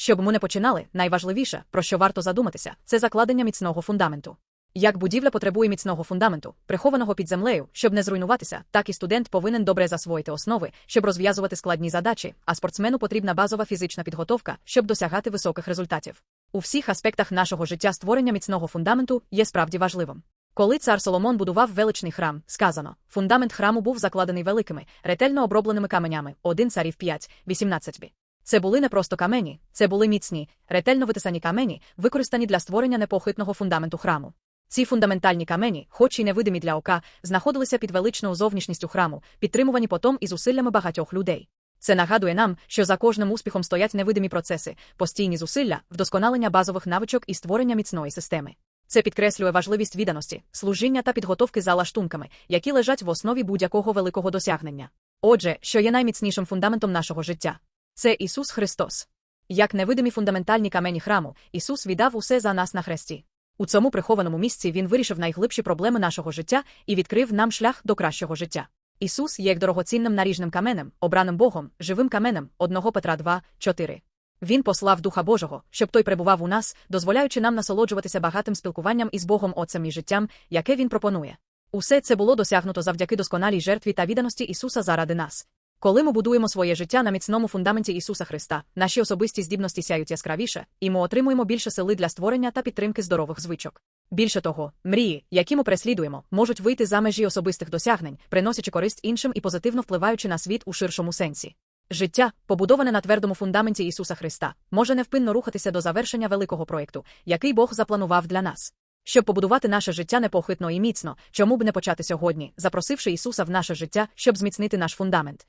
Щоб ми не починали, найважливіше, про що варто задуматися, це закладення міцного фундаменту. Як будівля потребує міцного фундаменту, прихованого під землею, щоб не зруйнуватися, так і студент повинен добре засвоїти основи, щоб розв'язувати складні задачі, а спортсмену потрібна базова фізична підготовка, щоб досягати високих результатів. У всіх аспектах нашого життя створення міцного фундаменту є справді важливим. Коли цар Соломон будував величний храм, сказано, фундамент храму був закладений великими, ретельно обробленими каменями, 1 царів 5, 18 бі. Це були не просто камені, це були міцні, ретельно витисані камені, використані для створення непохитного фундаменту храму. Ці фундаментальні камені, хоч і невидимі для ока, знаходилися під величною зовнішністю храму, підтримувані потом і зусиллями багатьох людей. Це нагадує нам, що за кожним успіхом стоять невидимі процеси, постійні зусилля, вдосконалення базових навичок і створення міцної системи. Це підкреслює важливість відданості, служіння та підготовки за лаштунками, які лежать в основі будь-якого великого досягнення. Отже, що є найміцнішим фундаментом нашого життя? Це Ісус Христос. Як невидимі фундаментальні камені храму, Ісус віддав усе за нас на хресті. У цьому прихованому місці Він вирішив найглибші проблеми нашого життя і відкрив нам шлях до кращого життя. Ісус є як дорогоцінним наріжним каменем, обраним Богом, живим каменем, 1 Петра 2, 4. Він послав Духа Божого, щоб той перебував у нас, дозволяючи нам насолоджуватися багатим спілкуванням із Богом Отцем і життям, яке він пропонує. Усе це було досягнуто завдяки досконалій жертві та відданості Ісуса заради нас. Коли ми будуємо своє життя на міцному фундаменті Ісуса Христа, наші особисті здібності сяють яскравіше, і ми отримуємо більше сили для створення та підтримки здорових звичок. Більше того, мрії, які ми преслідуємо, можуть вийти за межі особистих досягнень, приносячи користь іншим і позитивно впливаючи на світ у ширшому сенсі. Життя, побудоване на твердому фундаменті Ісуса Христа, може невпинно рухатися до завершення великого проєкту, який Бог запланував для нас. Щоб побудувати наше життя непохитно і міцно, чому б не почати сьогодні, запросивши Ісуса в наше життя, щоб зміцнити наш фундамент.